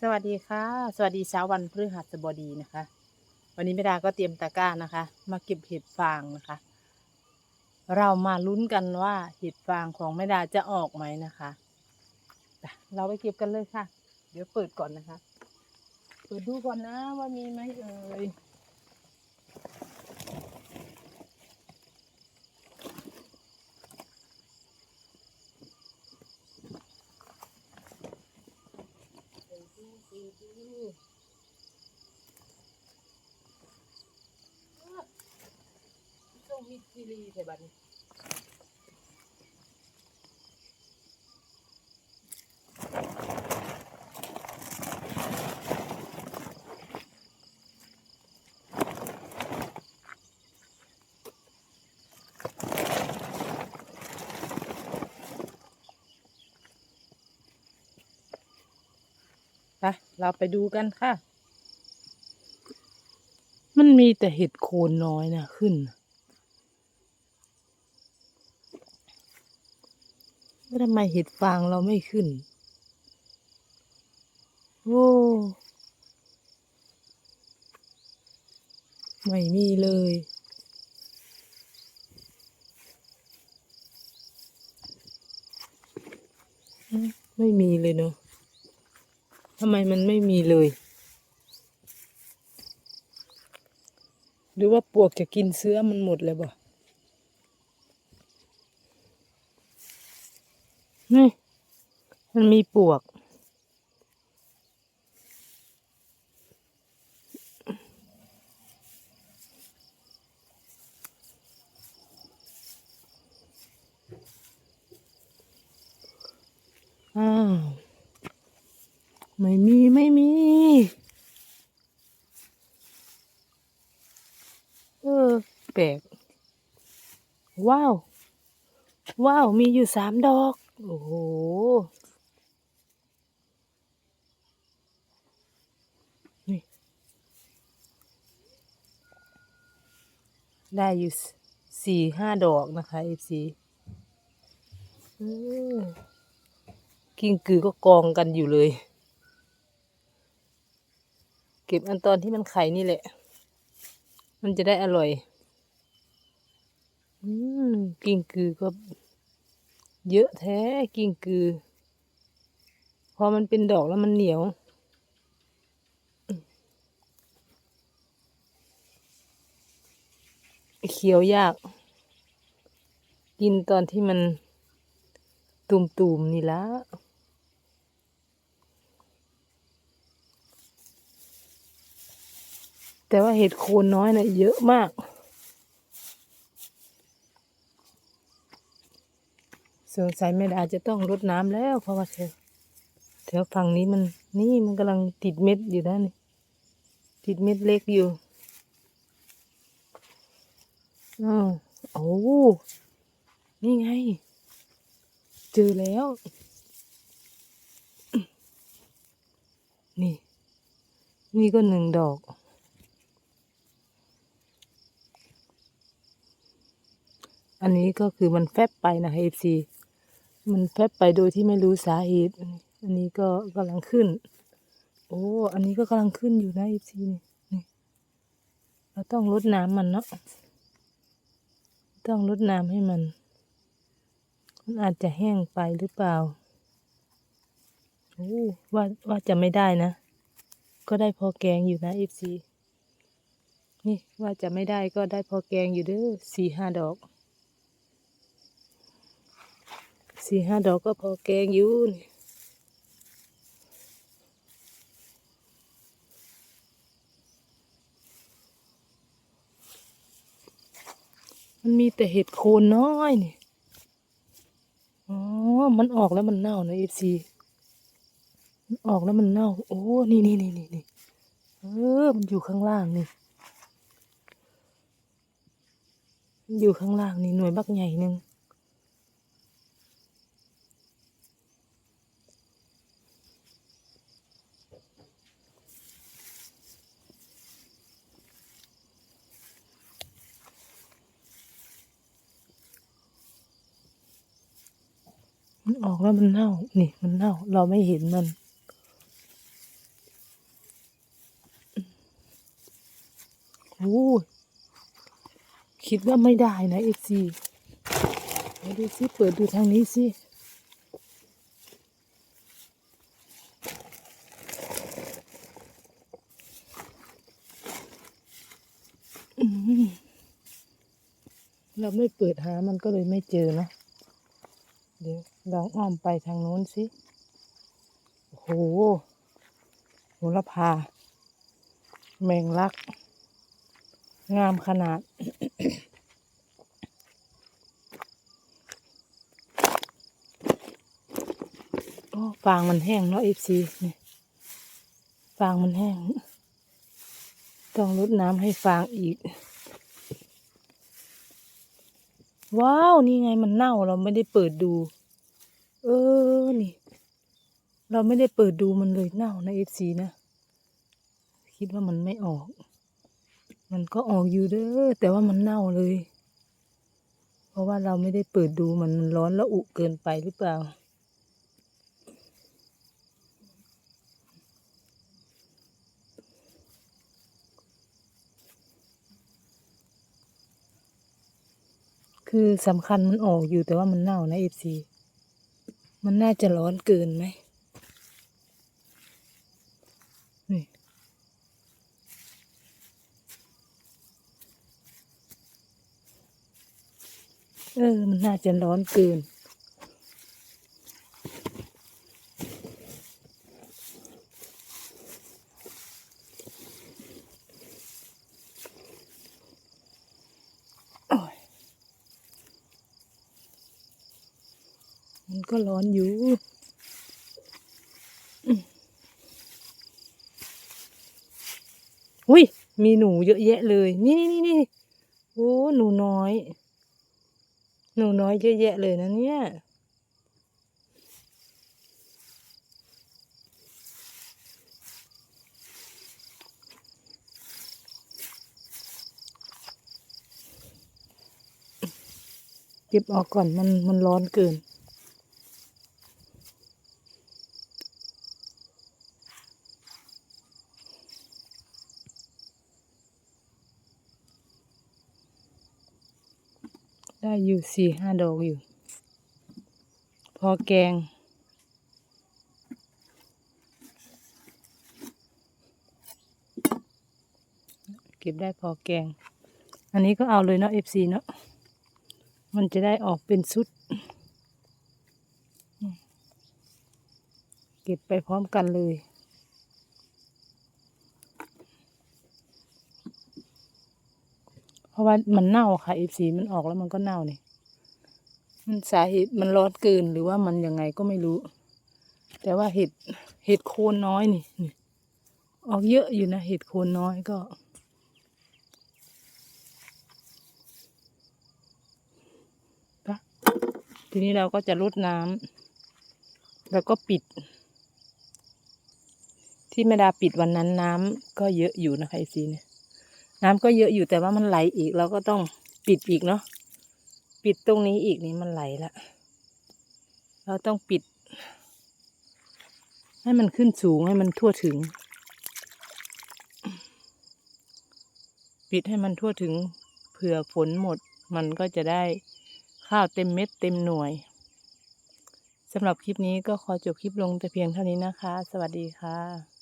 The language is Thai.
สวัสดีค่ะ สวัสดีเช้าวันพฤหัสบดีนะคะ วันนี้แม่ดาก็เตรียมตะกร้านะคะ มาเก็บเห็ดฟางนะคะ เรามาลุ้นกันว่าเห็ดฟางของแม่ดาจะออกไหมนะคะเราไปเก็บกันเลยค่ะ เดี๋ยวเปิดก่อนนะคะ เปิดดูก่อนนะว่ามีไหมเอ่ยเปิดดูเปิดดูอ้าว ต้องมีกิรีใช่บัดนี้ เราไปดูกันค่ะ มันมีแต่เห็ดโคนน้อยนะขึ้น แล้วทำไมเห็ดฟางเราไม่ขึ้น โอ้ไม่มีเลย ไม่มีเลยเนาะ ทำไมมันไม่มีเลย หรือว่าปวกจะกินเสื้อมันหมดเลยบ่นี่มันมีปวก อ้าว ไม่มีไม่มี เออ แปลก ว้าว ว้าว มีอยู่สามดอก โอ้โห นี่ ได้อยู่สี่ห้าดอกนะคะเอฟซีกิ้งกือก็กองกันอยู่เลย เก็บอันตอนที่มันไข่นี่แหละ มันจะได้อร่อย อืมกิ้งกือก็เยอะแท้กิ้งกือ พอมันเป็นดอกแล้วมันเหนียวเคี้ยวยาก กินตอนที่มันตุ่มๆนี่ละ แต่ว่าเห็ดโคนน้อยนะ่ะเยอะมาก สงสัยแม่ดาจะต้องรดน้ำแล้ว เพราะว่าแถวแถวฝั่งนี้มัน นี่มันกำลังติดเม็ดอยู่นะนี่ ติดเม็ดเล็กอยู่อ้าวโอ้นี่ไง เจอแล้ว นี่ นี่ก็หนึ่งดอก อันนี้ก็คือมันแฟบไปนะคะ FC มันแฟบไปโดยที่ไม่รู้สาเหตุ อันนี้ก็กำลังขึ้น โอ้ อันนี้ก็กำลังขึ้นอยู่นะ FC นี่นี่เราต้องรดน้ำมันเนาะ ต้องรดน้ำให้มัน มันอาจจะแห้งไปหรือเปล่า โอ้ ว่าว่าจะไม่ได้นะ ก็ได้พอแกงอยู่นะ FC นี่ว่าจะไม่ได้ก็ได้พอแกงอยู่เด้อสี่ห้าดอก สี่ห้าดอกก็พอแกงอยู่นี่มันมีแต่เห็ดโคนน้อยนี่ อ๋อ มันออกแล้วมันเน่านะเอฟซีมันออกแล้วมันเน่า โอ้ นี่นี่นี่นี่นี่เออ มันอยู่ข้างล่างนี่อยู่ข้างล่างนี่หน่วยบักใหญ่หนึ่ง ออกแล้วมันเน่า นี่ มันเน่า เราไม่เห็นมัน โอ้คิดว่าไม่ได้นะเอซีดูสิ เปิดดูทางนี้สิเราไม่เปิดหามันก็เลยไม่เจอเนาะเดี๋ยว ลองอ้อมไปทางโน้นสิ โอ้โหโหระพา แมงลัก งามขนาด โอ้ฟางมันแห้งเนาะเอฟซีนี่ฟางมันแห้ง ต้องลดน้ำให้ฟางอีก ว้าว นี่ไงมันเน่าเราไม่ได้เปิดดู เออ นี่ เราไม่ได้เปิดดูมันเลยเน่านะเอฟซีนะ คิดว่ามันไม่ออก มันก็ออกอยู่เด้อ แต่ว่ามันเน่าเลย เพราะว่าเราไม่ได้เปิดดูมันมันร้อนแล้วอุเกินไปหรือเปล่า คือสำคัญมันออกอยู่แต่ว่ามันเน่านะเอฟซี มันน่าจะร้อนเกินไหมนี่เออ มันน่าจะร้อนเกิน มันก็ร้อนอยู่อุ้ย มีหนูเยอะแยะเลย นี่นี่นี่โอ้หนูน้อย หนูน้อยเยอะแยะเลยนะเนี่ยเก็บออกก่อนมันมันร้อนเกิน ได้อยู่สี่ห้าดอกอยู่ พอแกง เก็บได้พอแกง อันนี้ก็เอาเลยเนาะ FC เนาะมันจะได้ออกเป็นชุด เก็บไปพร้อมกันเลย เพราะว่ามันเน่าค่ะ FC มันออกแล้วมันก็เน่านี่มันสาเหตุมันร้อนเกินหรือว่ามันยังไงก็ไม่รู้ แต่ว่าเห็ดเห็ดโคนน้อยนี่นี่ ออกเยอะอยู่นะเห็ดโคนน้อยก็ปะทีนี้เราก็จะลดน้ำแล้วก็ปิด ที่แม่ดาปิดวันนั้นน้ำก็เยอะอยู่นะคะไอซีเนี่ย น้ำก็เยอะอยู่แต่ว่ามันไหลอีก เราก็ต้องปิดอีกเนาะปิดตรงนี้อีกนี่มันไหลละเราต้องปิด ให้มันขึ้นสูงให้มันทั่วถึง ปิดให้มันทั่วถึงเผื่อฝนหมด มันก็จะได้ข้าวเต็มเม็ดเต็มหน่วยสำหรับคลิปนี้ก็ขอจบคลิปลงแต่เพียงเท่านี้นะคะ สวัสดีค่ะ